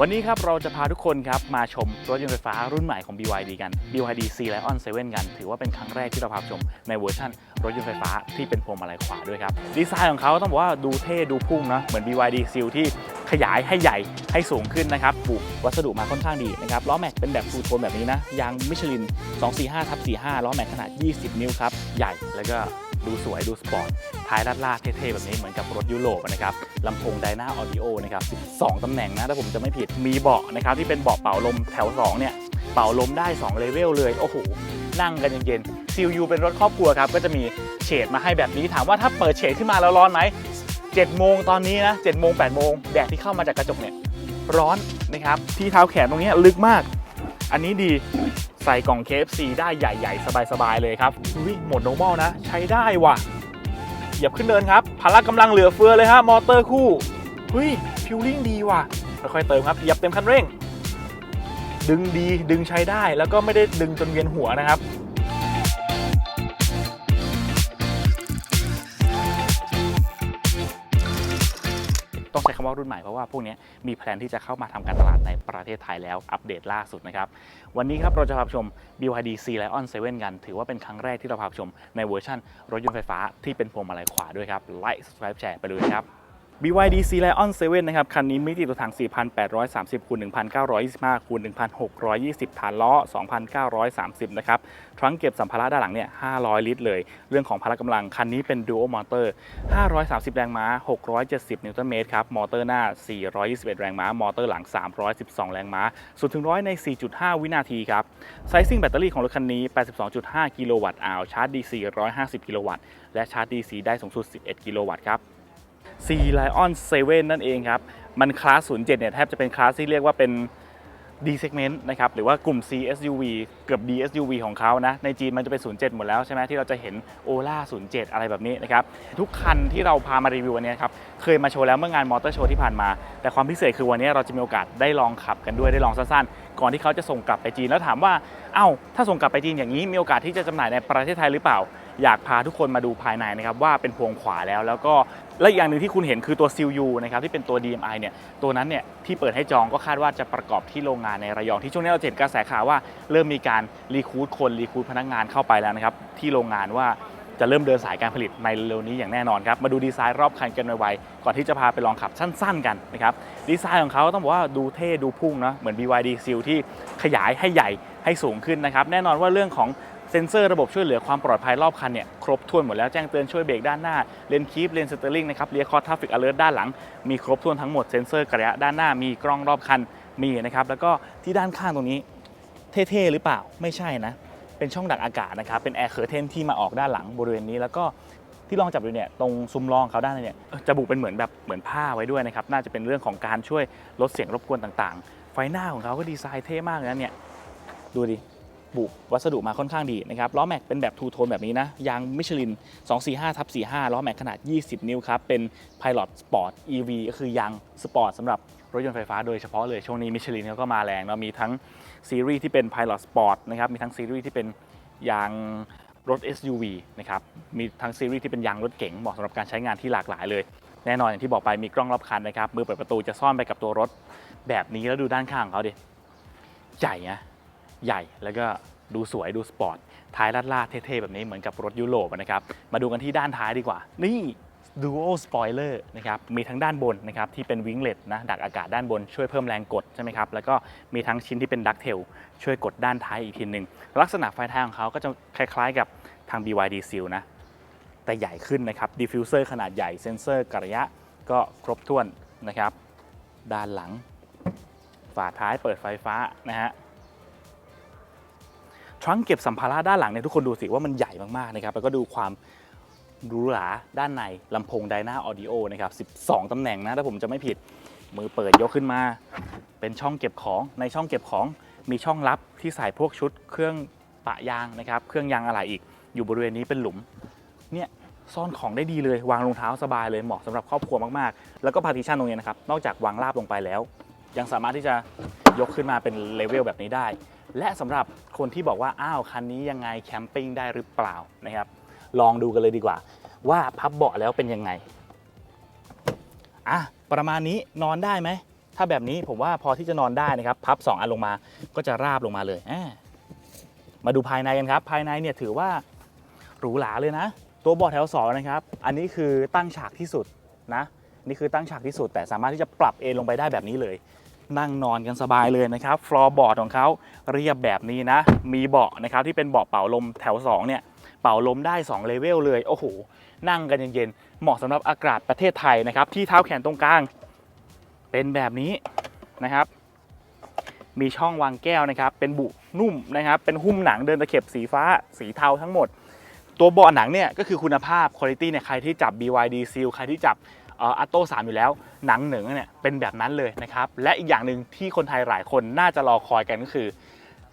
วันนี้ครับเราจะพาทุกคนครับมาชมรถยนต์ไฟฟ้ารุ่นใหม่ของ BYD กัน BYD C Lion 7 กัน ถือว่าเป็นครั้งแรกที่เราพาชมในเวอร์ชันรถยนต์ไฟฟ้าที่เป็นพวงมาลัยขวาด้วยครับ ดีไซน์ของเขาต้องบอกว่าดูเท่ดูพุ่งนะเหมือน BYD Seal ที่ขยายให้ใหญ่ให้สูงขึ้นนะครับปลูกวัสดุมาค่อนข้างดีนะครับล้อแม็กเป็นแบบฟูลโทนแบบนี้นะยางมิชลิน 245ทับ45ล้อแม็กขนาด 20 นิ้วครับใหญ่แล้วก็ ดูสวยดูสปอร์ตท้ายลาดลาดเท่ๆแบบนี้เหมือนกับรถยุโรปนะครับลำโพงไดนาออดิโอนะครับ12ตำแหน่งนะถ้าผมจะไม่ผิดมีเบาะนะครับที่เป็นเบาะเป่าลมแถว2เนี่ยเป่าลมได้ 2 เลเวลเลยโอ้โหนั่งกันเย็นๆซิลยูเป็นรถครอบครัวครับก็จะมีเฉดมาให้แบบนี้ถามว่าถ้าเปิดเฉดขึ้นมาแล้วร้อนไหม7โมงตอนนี้นะ7โมง8โมงแดดที่เข้ามาจากกระจกเนี่ยร้อนนะครับที่เท้าแขนตรงนี้ลึกมาก อันนี้ดี ใส่กล่อง KFC ได้ใหญ่ ๆ สบาย ๆ เลยครับอุ้ยหมดโนมอลนะ ใช้ได้ว่ะ เหยียบขึ้นเดินครับพละกำลังเหลือเฟือเลยฮะมอเตอร์คู่อุ้ยฟิลลิ่งดีว่ะค่อยๆเติมครับเหยียบเต็มคันเร่ง ดึงดีดึงใช้ได้แล้วก็ไม่ได้ดึงจนเวียนหัวนะครับ ใช้คำว่ารุ่นใหม่เพราะว่าพวกนี้มีแผนที่จะเข้ามาทำการตลาดในประเทศไทยแล้วอัปเดตล่าสุดนะครับวันนี้ครับเราจะพาชม BYD C Lion 7 กัน ถือว่าเป็นครั้งแรกที่เราพาชมในเวอร์ชันรถยนต์ไฟฟ้าที่เป็นพวงมาลัยขวาด้วยครับไลค์ subscribe แชร์ไปเลยครับ BYD C Lion 7 นะครับ คันนี้มีติดตัวถัง 4,830คูณ1,925คูณ1,620 ฐานล้อ 2,930 นะครับทรังเก็บสัมภาระด้านหลังเนี่ย 500 ลิตรเลย เรื่องของพละกำลัง คันนี้เป็น Dual Motor 530 แรงม้า 670 นิวตันเมตรครับ มอเตอร์หน้า 421 แรงม้า มอเตอร์หลัง 312 แรงม้า สุดถึงร้อยใน 4.5 วินาทีครับ ไซซิ่งแบตเตอรี่ของรถคันนี้ 82.5 กิโลวัตต์อาวชาร์จ DC 150 กิโลวัตต์ และชาร์จ DC ได้สูงสุด 11 กิโลวัตต์ครับ C Lion 7 นั่นเองครับ มันคลาส 07 เนี่ยแทบจะเป็นคลาสที่เรียกว่าเป็น D segment นะครับ หรือว่ากลุ่ม C SUV เกือบ D SUV ของเขานะ ในจีนมันจะเป็น 07 หมดแล้วใช่ไหมที่เราจะเห็น Ola 07 อะไรแบบนี้นะครับ ทุกคันที่เราพามารีวิววันนี้ครับ เคยมาโชว์แล้วเมื่องานมอเตอร์โชว์ที่ผ่านมา แต่ความพิเศษคือวันนี้เราจะมีโอกาสได้ลองขับกันด้วยได้ลองสั้นๆ ก่อนที่เขาจะส่งกลับไปจีนแล้วถามว่า เอ้า ถ้าส่งกลับไปจีนอย่างนี้มีโอกาสที่จะจำหน่ายในประเทศไทยหรือเปล่า อยากพาทุกคนมาดูภายในนะครับว่าเป็นพวงขวาแล้ว แล้วก็และอีกอย่างหนึ่งที่คุณเห็นคือตัวซิลยูนะครับที่เป็นตัว DMI เนี่ยตัวนั้นเนี่ยที่เปิดให้จองก็คาดว่าจะประกอบที่โรงงานในระยองที่ช่วงนี้เราเห็นกระแสข่าวว่าเริ่มมีการรีคูดคนรีคูดพนักงานเข้าไปแล้วนะครับที่โรงงานว่าจะเริ่มเดินสายการผลิตในเร็วนี้อย่างแน่นอนครับ มาดูดีไซน์รอบคันกันไวๆก่อนที่จะพาไปลองขับสั้น ๆ กันนะครับ ดีไซน์ของเขาต้องบอกว่าดูเท่ดูพุ่งนะเหมือน BYD Seal ที่ขยายให้ใหญ่ให้สูงขึ้นนะครับ แน่นอนว่าเรื่องของ เซ็นเซอร์ระบบช่วยเหลือความปลอดภัยรอบคันเนี่ยครบถ้วนหมดแล้วแจ้งเตือนช่วยเบรกด้านหน้าเลนคีฟเลนสเตอร์ลิงนะครับเรียคอร์ทัฟฟิกอเลอร์ด้านหลัง มีครบถ้วนทั้งหมดเซ็นเซอร์กระยะด้านหน้ามีกล้องรอบคันมีนะครับแล้วก็ที่ด้านข้างตรงนี้เท่ๆหรือเปล่าไม่ใช่นะเป็นช่องดักอากาศนะครับเป็นแอร์เคอร์เทนที่มาออกด้านหลังบริเวณนี้แล้วก็ที่ลองจับดูเนี่ยตรงซุ้มรองเขาด้านในเนี่ยจะบุเป็นเหมือนแบบเหมือนผ้าไว้ด้วยนะครับน่าจะเป็นเรื่องของการช่วยลดเสียงรบกวนต่างๆ ไฟหน้าของเขาก็ดีไซน์เท่มากเลยนะเนี่ยดูดิ บุวัสดุมาค่อนข้างดีนะครับล้อแม็กเป็นแบบทูโทนแบบนี้นะยางมิชลิน 245ทับ45ล้อแม็กขนาด 20 นิ้วครับ เป็น Pilot Sport EV ก็คือยางสปอร์ตสำหรับรถยนต์ไฟฟ้าโดยเฉพาะเลย ช่วงนี้มิชลินเขาก็มาแรงเนาะมีทั้งซีรีส์ที่เป็น Pilot Sport นะครับมีทั้งซีรีส์ที่เป็นยางรถ SUV นะครับมีทั้งซีรีส์ที่เป็นยางรถเก๋งเหมาะสำหรับการใช้งานที่หลากหลายเลยแน่นอนอย่างที่บอกไปมีกล้องรอบคันนะครับมือเปิดประตูจะซ่อนไปกับตัวรถแบบนี้แล้วดูด้านข้างของเขาดิใหญ่นะ ใหญ่แล้วก็ดูสวยดูสปอร์ตท้ายลาดลาดเท่ๆ แบบนี้เหมือนกับรถยุโรปนะครับ มาดูกันที่ด้านท้ายดีกว่า นี่ Dual Spoiler นะครับมีทั้งด้านบนนะครับที่เป็นวิงเลตนะดักอากาศด้านบนช่วยเพิ่มแรงกดใช่ไหมครับแล้วก็มีทั้งชิ้นที่เป็นดักเทลช่วยกดด้านท้ายอีกทีหนึ่งลักษณะไฟท้ายของเขาก็จะคล้ายๆกับทาง BYD Seal นะแต่ใหญ่ขึ้นนะครับดิฟฟิวเซอร์ขนาดใหญ่เซนเซอร์กระยะก็ครบถ้วนนะครับ ด้านหลัง ฝาท้ายเปิดไฟฟ้านะฮะ ทรังเก็บสัมภาระด้านหลังเนี่ยทุกคนดูสิว่ามันใหญ่มากๆนะครับแล้วก็ดูความหรูหราด้านในลำโพงไดนาออดิโอนะครับ 12 ตำแหน่งนะถ้าผมจะไม่ผิดมือเปิดยกขึ้นมา เป็นช่องเก็บของในช่องเก็บของมีช่องลับที่ใส่พวกชุดเครื่องปะยางนะครับ เครื่องยางอะไหล่อีก อยู่บริเวณนี้เป็นหลุมเนี่ยซ่อนของได้ดีเลยวางรองเท้าสบายเลยเหมาะสำหรับครอบครัวมากๆ แล้วก็พาร์ติชันตรงนี้นะครับ นอกจากวางราบลงไปแล้ว ยังสามารถที่จะยกขึ้นมาเป็นเลเวลแบบนี้ได้ และสำหรับคนที่บอกว่า อ้าวคันนี้ยังไงแคมปิ้งได้หรือเปล่านะครับ ลองดูกันเลยดีกว่า ว่าพับเบาะแล้วเป็นยังไงอะประมาณนี้นอนได้ไหม ถ้าแบบนี้ผมว่าพอที่จะนอนได้นะครับ พับ 2 อันลงมาก็จะราบลงมาเลยมาดูภายในกันครับ ภายในเนี่ยถือว่าหรูหราเลยนะ ตัวเบาะแถวสองนะครับ อันนี้คือตั้งฉากที่สุดนะ นี่คือตั้งฉากที่สุด แต่สามารถที่จะปรับเอนลงไปได้แบบนี้เลย นั่งนอนกันสบายเลยนะครับฟลอร์บอร์ดของเขาเรียบแบบนี้นะ มีเบาะนะครับที่เป็นเบาะเป่าลมแถวสองเนี่ย เป่าลมได้2เลเวลเลยโอ้โหนั่งกันเย็นๆเหมาะสำหรับอากาศประเทศไทยนะครับ ที่เท้าแขนตรงกลาง เป็นแบบนี้นะครับ มีช่องวางแก้วนะครับ เป็นบุนุ่มนะครับ เป็นหุ้มหนังเดินตะเข็บสีฟ้าสีเทาทั้งหมด ตัวเบาะหนังเนี่ยก็คือคุณภาพคุณภาพเนี่ยใครที่จับ BYD Seal ใครที่จับ อัตโต้สามอยู่แล้ว หนังเหนึ่งเนี่ยเป็นแบบนั้นเลยนะครับ และอีกอย่างหนึ่งที่คนไทยหลายคนน่าจะรอคอยกันก็คือ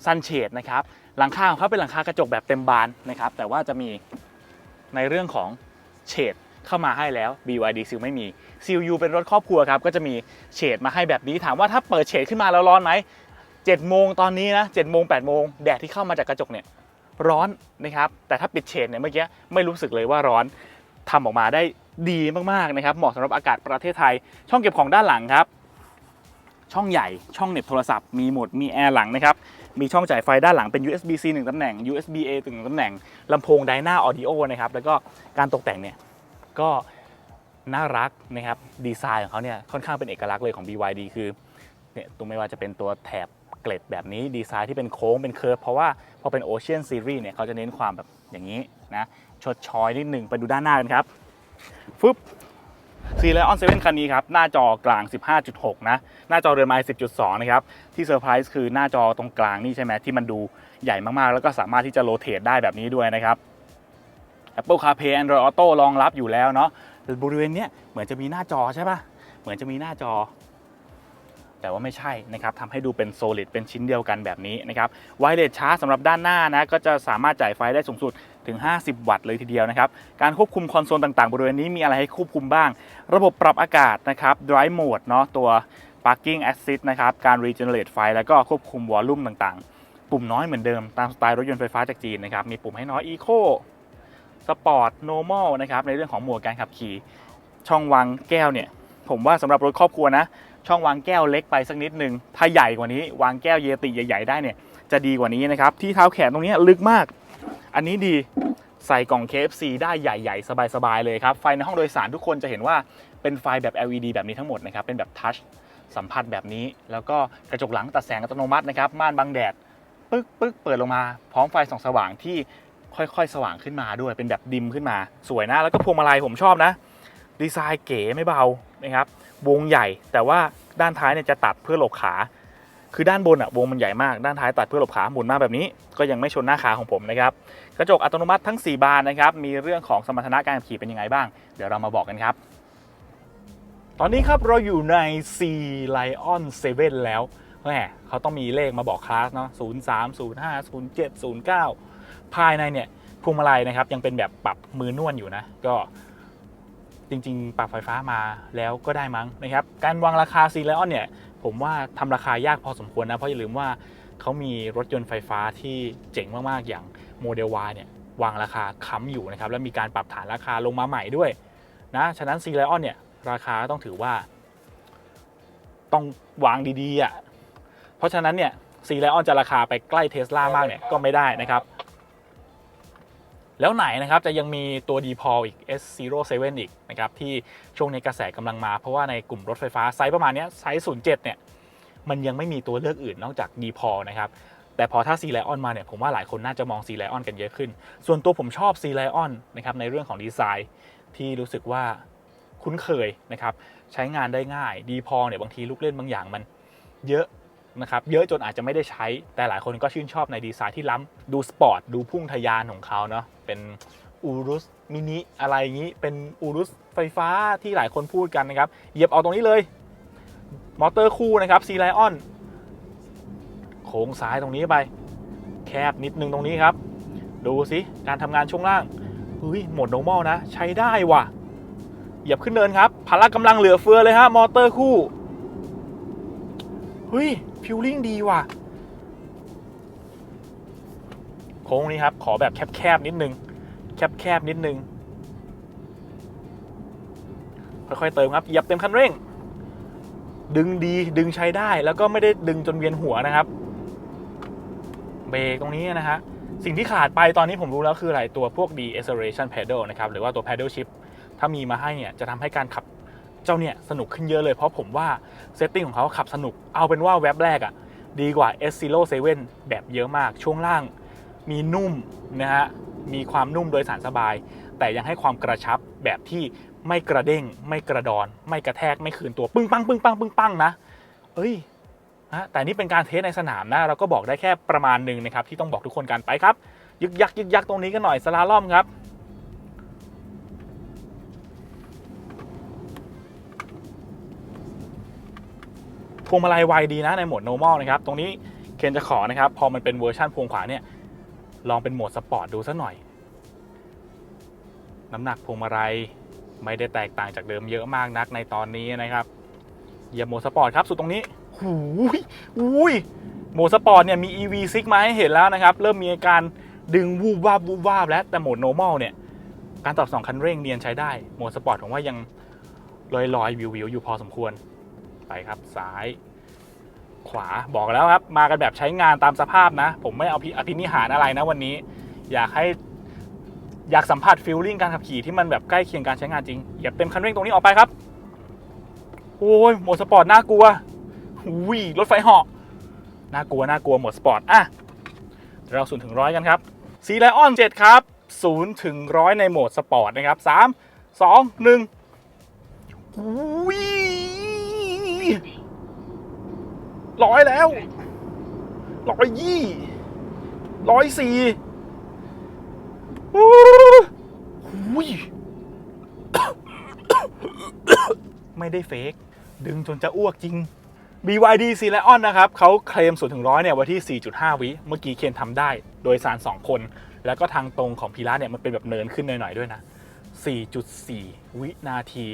ซันเชดนะครับหลังคาของเขาเป็นหลังคากระจกแบบเต็มบานนะครับ แต่ว่าจะมีในเรื่องของเฉดเข้ามาให้แล้ว BYD Seal ไม่มี Seal U เป็นรถครอบครัวครับ ก็จะมีเฉดมาให้แบบนี้ถามว่าถ้าเปิดเฉดขึ้นมาแล้วร้อนไหม7โมงตอนนี้นะ7โมง8โมงแดดที่เข้ามาจากกระจกเนี่ยร้อนนะครับ แต่ถ้าปิดเฉดเนี่ยเมื่อกี้ไม่รู้สึกเลยว่าร้อนทำออกมาได้ ดีมากๆนะครับ เหมาะสำหรับอากาศประเทศไทย ช่องเก็บของด้านหลังครับ ช่องใหญ่ช่องเน็บโทรศัพท์มีหมดมีแอร์หลังนะครับมีช่องจ่ายไฟด้านหลังเป็น USB-C 1ตำแหน่ง USB-A 1ตำแหน่งลำโพงไดนาออดิโอนะครับแล้วก็การตกแต่งเนี่ยก็น่ารักนะครับดีไซน์ของเขาเนี่ยค่อนข้างเป็นเอกลักษณ์เลยของ BYD คือเนี่ยตรงไม่ว่าจะเป็นตัวแถบเกล็ดแบบนี้ดีไซน์ที่เป็นโค้งเป็นเคิร์ฟเพราะว่าพอเป็น Ocean Series เนี่ยเขาจะเน้นความแบบอย่างนี้นะชดชอยนิดหนึ่งไปดูด้านหน้ากันครับ ฟึบซีเลออนเซเว่นคันนี้ครับ หน้าจอกลาง 15.6 นะ หน้าจอเรือนไม้10.2 นะครับ ที่เซอร์ไพรส์คือหน้าจอตรงกลางนี่ใช่ไหมที่มันดูใหญ่มากๆ แล้วก็สามารถที่จะโรเตทได้แบบนี้ด้วยนะครับ Apple CarPlay Android Auto รองรับอยู่แล้วเนาะบริเวณเนี้ยเหมือนจะมีหน้าจอใช่ปะเหมือนจะมีหน้าจอ แต่ว่าไม่ใช่นะครับทำให้ดูเป็นโซลิดเป็นชิ้นเดียวกันแบบนี้นะครับไวเลสชาร์จสำหรับด้านหน้านะก็จะสามารถจ่ายไฟได้สูงสุด ถึง 50 วัตต์เลยทีเดียวนะครับ การควบคุมคอนโซลต่างๆ บริเวณนี้มีอะไรให้ควบคุมบ้าง ระบบปรับอากาศนะครับ Drive Mode เนาะตัว Parking Assist นะครับ การ Regenerate ไฟแล้วก็ควบคุมวอลลุ่มต่างๆ ปุ่มน้อยเหมือนเดิมตามสไตล์รถยนต์ไฟฟ้าจากจีนนะครับ มีปุ่มให้น้อย Eco Sport Normal นะครับ ในเรื่องของหมดการขับขี่ ช่องวางแก้วเนี่ย ผมว่าสำหรับรถครอบครัวนะ ช่องวางแก้วเล็กไปสักนิดนึง ถ้าใหญ่กว่านี้ วางแก้วเยติใหญ่ ๆ ได้เนี่ย จะดีกว่านี้นะครับ ที่เท้าแขนตรงนี้ลึกมาก อันนี้ดีใส่กล่อง KFC ได้ใหญ่ๆ สบายๆ เลยครับ ไฟในห้องโดยสารทุกคนจะเห็นว่าเป็นไฟแบบ LED แบบนี้ทั้งหมดนะครับ เป็นแบบทัชสัมผัสแบบนี้ แล้วก็กระจกหลังตัดแสงอัตโนมัตินะครับ ม่านบังแดด ปึ๊กปึ๊กเปิดลงมา พร้อมไฟส่องสว่างที่ค่อยๆ สว่างขึ้นมาด้วย เป็นแบบดิมขึ้นมา สวยนะ แล้วก็พวงมาลัยผมชอบนะ ดีไซน์เก๋ไม่เบานะครับ วงใหญ่ แต่ว่าด้านท้ายเนี่ยจะตัดเพื่อหลบขา คือด้านบนอะวงมันใหญ่มากด้านท้ายตัดเพื่อหลบขาหมุนมาแบบนี้ ก็ยังไม่ชนหน้าขาของผมนะครับกระจกอัตโนมัติทั้ง 4 บานนะครับมีเรื่องของสมรรถนะการขี่เป็นยังไงบ้าง เดี๋ยวเรามาบอกกันครับ ตอนนี้ครับเราอยู่ใน C Lion 7 แล้วแหมเขาต้องมีเลขมาบอกคลาสเนาะ0 3 0 5 0 7 0 9 ภายในเนี่ยพวงมาลัยนะครับยังเป็นแบบปรับมือนวลอยู่นะ ก็จริงๆ ปรับไฟฟ้ามาแล้วก็ได้มั้งนะครับ การวางราคา C Lion เนี่ย ผมว่าทำราคายากพอสมควรนะ เพราะอย่าลืมว่าเขามีรถยนต์ไฟฟ้าที่เจ๋งมาก ๆ อย่างโมเดล Y เนี่ยวางราคาค้ำอยู่นะครับ แล้วมีการปรับฐานราคาลงมาใหม่ด้วยนะฉะนั้น C Lion เนี่ยราคาต้องถือว่า ต้องวางดีๆอะเพราะฉะนั้นเนี่ย C Lion จะราคาไปใกล้เทสลามากเนี่ยก็ไม่ได้นะครับ แล้วไหนนะครับจะยังมีตัว d p o l อีก S07 อีกนะครับที่ช่วงนี้กระแสกำลังมา เพราะว่าในกลุ่มรถไฟฟ้าไซส์ประมาณนี้ไซส์ 07 เนี่ยมันยังไม่มีตัวเลือกอื่นนอกจาก d p o l นะครับแต่พอถ้า C Lion มาเนี่ยผมว่าหลายคนน่าจะมอง C Lion กันเยอะขึ้น ส่วนตัวผมชอบ C Lion นะครับในเรื่องของดีไซน์ที่รู้สึกว่าคุ้นเคยนะครับใช้งานได้ง่าย d p o l เนี่ยบางทีลูกเล่นบางอย่างมันเยอะ นะครับเยอะจนอาจจะไม่ได้ใช้ แต่หลายคนก็ชื่นชอบในดีไซน์ที่ล้ำดูสปอร์ตดูพุ่งทะยานของเขาเนาะเป็นอูรุสมินิอะไรอย่างนี้ เป็นอูรุสไฟฟ้าที่หลายคนพูดกันนะครับเหยียบเอาตรงนี้เลย มอเตอร์คู่นะครับซีไลออนโค้งซ้ายตรงนี้ไป แคบนิดนึงตรงนี้ครับ ดูสิการทำงานช่วงล่างเฮ้ยโหมด normal นะ ใช้ได้ว่ะ เหยียบขึ้นเนินครับพละกำลังเหลือเฟือเลยฮะมอเตอร์คู่ เฮ้ยฟิลลิ่งดีว่ะ โค้งนี้ครับ ขอแบบแคบๆนิดนึง แคบๆนิดนึง ค่อยๆเติมครับเหยียบเต็มคันเร่ง ดึงดีดึงใช้ได้แล้วก็ไม่ได้ดึงจนเวียนหัวนะครับ เบรกตรงนี้นะฮะสิ่งที่ขาดไปตอนนี้ผมรู้แล้วคืออะไรตัวพวก deceleration pedal นะครับ หรือว่าตัว pedal shift ถ้ามีมาให้เนี่ย จะทำให้การขับ เจ้าเนี่ยสนุกขึ้นเยอะเลยเพราะผมว่าเซตติ้งของเขาขับสนุกเอาเป็นว่าแว็บแรกอะ่ะดีกว่า S07 แบบเยอะมากช่วงล่างมีนุ่มนะฮะมีความนุ่มโดยสารสบาย แต่ยังให้ความกระชับแบบที่ไม่กระเด้ง ไม่กระดอน ไม่กระแทกไม่คืนตัวปึ้งปังปึ้งปังปึ้งปังนะ เอ้ยนะแต่นี่เป็นการเทสในสนามนะ เราก็บอกได้แค่ประมาณหนึ่งนะครับ ที่ต้องบอกทุกคนกันไปครับ ยึกยักยึกยักตรงนี้กันหน่อยสลาล่อมครับ วงมาลัยไวดีนะในโหมด normal นะครับ ตรงนี้เคนจะขอนะครับ พอมันเป็นเวอร์ชันพวงขวาเนี่ย ลองเป็นโหมดสปอร์ตดูสักหน่อย น้ำหนักพวงมาลัยไม่ได้แตกต่างจากเดิมเยอะมากนักในตอนนี้นะครับเหยียบโหมดสปอร์ตครับ สุดตรงนี้หูยอุ้ยโหมดสปอร์ตเนี่ยมี EV ซิกมาให้เห็นแล้วนะครับ เริ่มมีอาการดึงวูบวาบวูบวาบแล้วแต่โหมด normal เนี่ย การตอบสนองคันเร่งเนียนใช้ได้ โหมดสปอร์ตผมว่ายังลอยลอยวิววิวๆอยู่พอสมควร ไปครับซ้าย ขวาบอกแล้วครับ มากันแบบใช้งานตามสภาพนะ ผมไม่เอาพิอภินิหารอะไรนะวันนี้ อยากให้อยากสัมผัสฟิลลิ่งการขับขี่ที่มันแบบใกล้เคียงการใช้งานจริงเหยียบเต็มคันเร่งตรงนี้ออกไปครับโอ้ยโหมดสปอร์ตน่ากลัวหุยรถไฟเหาะน่ากลัวน่ากลัวโหมดสปอร์ตอะเราศูนย์ถึงร้อยกันครับซีไลออน7ครับศูนย์ถึงร้อยในโหมดสปอร์ตนะครับสามสองหนึ่งหุย ร้อยแล้วร้อยยี่ร้อยสี่หูยไม่ได้เฟกดึงจนจะอ้วกจริง BYD c l i o n นะครับเขาเคลม0ถึง100เนี่ยไว้ที่ 4.5 วิ เมื่อกี้เคนทำได้ โดยสาร 2 คน แล้วก็ทางตรงของพีระเนี่ยมันเป็นแบบเนินขึ้นหน่อย ๆ ด้วยนะ 4.4 วินาที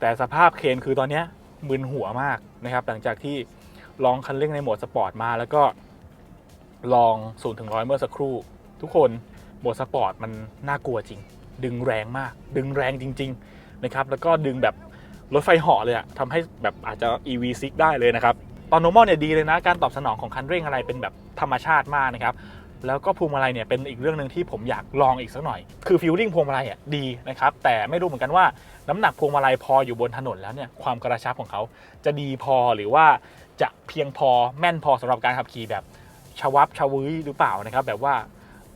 แต่สภาพเคนคือตอนเนี้ย มึนหัวมากนะครับ หลังจากที่ลองคันเร่งในโหมดสปอร์ตมาแล้วก็ลอง0ูนถึงร้อยเมื่อสักครู่ ทุกคนโหมดสปอร์ตมันน่ากลัวจริง ดึงแรงมาก ดึงแรงจริง ๆ นะครับ แล้วก็ดึงแบบรถไฟเหาะเลยอะทำให้แบบอาจจะ EV ซิกได้เลยนะครับ ตอน normal เนี่ยดีเลยนะ การตอบสนองของคันเร่งอะไรเป็นแบบธรรมชาติมากนะครับ แล้วก็พวงมาลัยเนี่ยเป็นอีกเรื่องหนึ่งที่ผมอยากลองอีกสักหน่อย คือฟิลลิ่งพวงมาลัยอะดีนะครับ แต่ไม่รู้เหมือนกันว่าน้ำหนักพวงมาลัยพออยู่บนถนนแล้วเนี่ยความกระชับของเขาจะดีพอหรือว่าจะเพียงพอแม่นพอสำหรับการขับขี่แบบชวับชวื้ยหรือเปล่านะครับ แบบว่า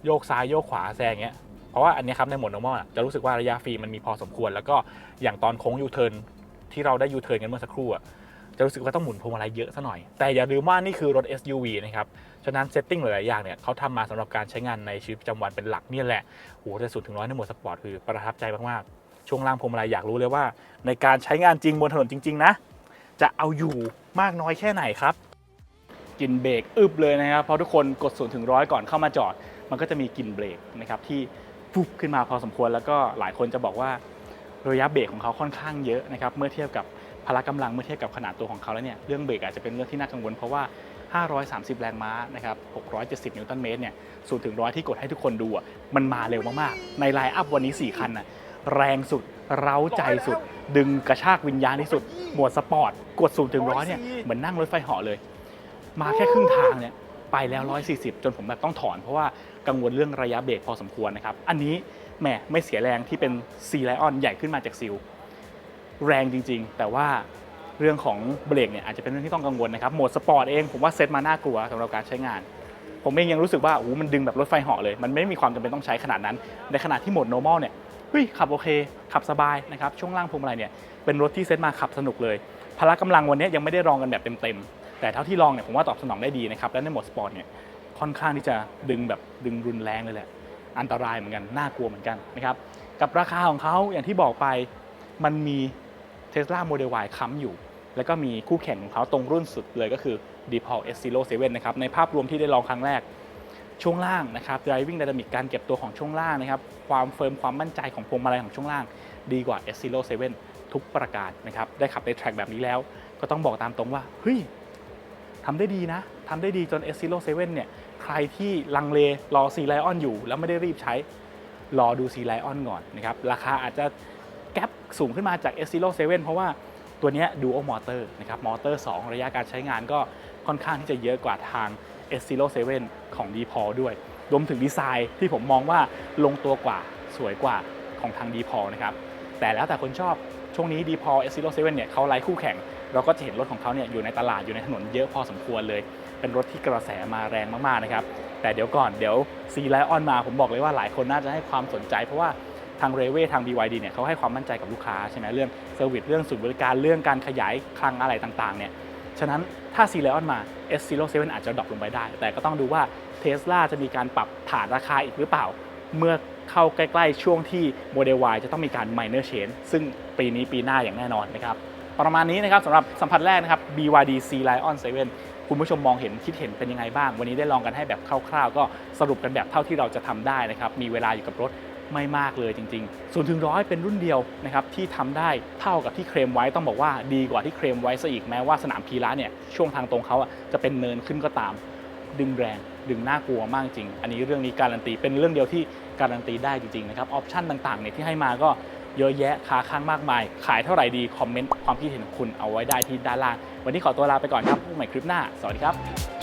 โยกซ้ายโยกขวาแซงเงี้ยเพราะว่าอันนี้ครับในโหมด normal อจะรู้สึกว่าระยะฟรีมันมีพอสมควร แล้วก็อย่างตอนโค้งยูเทิร์นที่เราได้ยูเทิร์นกันเมื่อสักครู่อะ จะรู้สึกว่าต้องหมุนพวงมาลัยเยอะซะหน่อย แต่อย่าลืมว่านี่คือรถ SUV นะครับ ฉะนั้นเซตติ้งหลาย ๆ อย่างเนี่ยเขาทำมาสำหรับการใช้งานในชีวิตประจำวันเป็นหลักเนี่ยแหละโหแต่สุดถึงร้อยในโหมดสปอร์ตคือประทับใจมาก ๆ ช่วงล่างพวงมาลัยอยากรู้เลยว่า ในการใช้งานจริงบนถนนจริง ๆ นะ จะเอาอยู่มากน้อยแค่ไหนครับกลิ่นเบรกอึบเลยนะครับเพราะทุกคนกดศูนย์ถึงร้อยก่อนเข้ามาจอด มันก็จะมีกลิ่นเบรกนะครับที่ฟุบขึ้นมาพอสมควรแล้วก็หลายคนจะบอกว่าระยะเบรกของเขาค่อนข้างเยอะนะครับเมื่อเทียบกับ พละกำลังเมื่อเทียบกับขนาดตัวของเขาแล้วเนี่ยเรื่องเบรกอาจจะเป็นเรื่องที่น่ากังวลเพราะว่า 530 แรงม้านะครับ 670 นิวตันเมตรเนี่ยศูนย์ถึงร้อยที่กดให้ทุกคนดูอะมันมาเร็วมากๆ ในไลน์อัพวันนี้ 4 คันน่ะแรงสุด เร้าใจสุด ดึงกระชากวิญญาณที่สุด หมวดสปอร์ต กดศูนย์ถึงร้อยเนี่ยเหมือนนั่งรถไฟเหาะเลย มาแค่ครึ่งทางเนี่ยไปแล้ว 140 จนผมแบบต้องถอน เพราะว่ากังวลเรื่องระยะเบรกพอสมควรนะครับ อันนี้แหมไม่เสียแรงที่เป็นซีไลออนใหญ่ขึ้นมาจากซิล แรงจริง ๆ แต่ว่าเรื่องของเบรกเนี่ยอาจจะเป็นเรื่องที่ต้องกังวลนะครับโหมดสปอร์ตเองผมว่าเซตมาน่ากลัวสำหรับการใช้งาน ผมเองยังรู้สึกว่าโอ้มันดึงแบบรถไฟเหาะเลย มันไม่มีความจำเป็นต้องใช้ขนาดนั้น ในขณะที่โหมด normal เนี่ยเฮ้ยขับโอเค ขับสบายนะครับช่วงล่างพวงมาลัยเนี่ยเป็นรถที่เซตมาขับสนุกเลยพละกำลังวันนี้ยังไม่ได้ลองกันแบบเต็มๆแต่เท่าที่ลองเนี่ยผมว่าตอบสนองได้ดีนะครับและในโหมดสปอร์ตเนี่ยค่อนข้างที่จะดึงแบบดึงรุนแรงเลยแหละอันตรายเหมือนกันน่ากลัวเหมือนกันนะครับกับราคาของเขาอย่างที่บอกไปมันมี Tesla Model Y ค้ำอยู่ แล้วก็มีคู่แข่งของเขาตรงรุ่นสุดเลยก็คือ d e p a u l S07 นะครับในภาพรวมที่ได้ลองครั้งแรก ช่วงล่างนะครับ driving dynamic การเก็บตัวของช่วงล่างนะครับความเฟิร์มความมั่นใจของพวงมาลัยของช่วงล่าง ดีกว่า S07 ทุกประการนะครับได้ขับในแทร็กแบบนี้แล้ว ก็ต้องบอกตามตรงว่าเฮ้ยทำได้ดีนะทำได้ดีจน S07 เนี่ยใครที่ลังเลรอ C Lion อยู่ แล้วไม่ได้รีบใช้รอดู C Lion ก่อนนะครับราคาอาจจะ สูงขึ้นมาจาก S07 เพราะว่าตัวนี้ดูโอมอเตอร์นะครับ มอเตอร์ 2 ระยะการใช้งานก็ค่อนข้างที่จะเยอะกว่าทาง S07 ของ d p o ด้วย รวมถึงดีไซน์ที่ผมมองว่าลงตัวกว่าสวยกว่าของทาง d p o นะครับ แต่แล้วแต่คนชอบ ช่วงนี้ d p o S07 เนี่ยเขาไล่คู่แข่ง เราก็จะเห็นรถของเขาเนี่ยอยู่ในตลาดอยู่ในถนนเยอะพอสมควรเลย เป็นรถที่กระแสมาแรงมากๆนะครับ แต่เดี๋ยวก่อนเดี๋ยว C Lion มาผมบอกเลยว่าหลายคนน่าจะให้ความสนใจเพราะว่า ทางเรเวทาง BYD เนี่ยเขาให้ความมั่นใจกับลูกค้าใช่ไหมเรื่องเซอร์วิสเรื่องศูนย์บริการเรื่องการขยายคลังอะไรต่างๆเนี่ยฉะนั้นถ้า C Lion มา S07 อาจจะดรอปลงไปได้ แต่ก็ต้องดูว่า Tesla จะมีการปรับฐานราคาอีกหรือเปล่า เมื่อเข้าใกล้ๆ ช่วงที่ Model Y จะต้องมีการ minor change ซึ่งปีนี้ปีหน้าอย่างแน่นอนนะครับ ประมาณนี้นะครับสำหรับสัมผัสแรกนะครับ BYD C Lion 7 คุณผู้ชมมองเห็นคิดเห็นเป็นยังไงบ้าง วันนี้ได้ลองกันให้แบบคร่าวๆ ก็สรุปกันแบบเท่าที่เราจะทำได้นะครับ มีเวลาอยู่กับรถ ไม่มากเลยจริงๆ0ูนถึงร้อยเป็นรุ่นเดียวนะครับที่ทำได้เท่ากับที่เคลมไว้ต้องบอกว่าดีกว่าที่เคลมไว้ซะอีกแม้ว่าสนามพีระเนี่ยช่วงทางตรงเขาจะเป็นเนินขึ้นก็ตาม ดึงแรงดึงน่ากลัวมากจริง อันนี้เรื่องนี้การันตีเป็นเรื่องเดียวที่การันตีได้จริงๆนะครับออปชันต่างๆเนี่ยที่ให้มาก็เยอะแยะคาข้างมากมาย ขายเท่าไหร่ดีคอมเมนต์ความคิดเห็นของคุณเอาไว้ได้ที่ด้านล่าง วันนี้ขอตัวลาไปก่อนครับพบใหม่คลิปหน้า สวัสดีครับ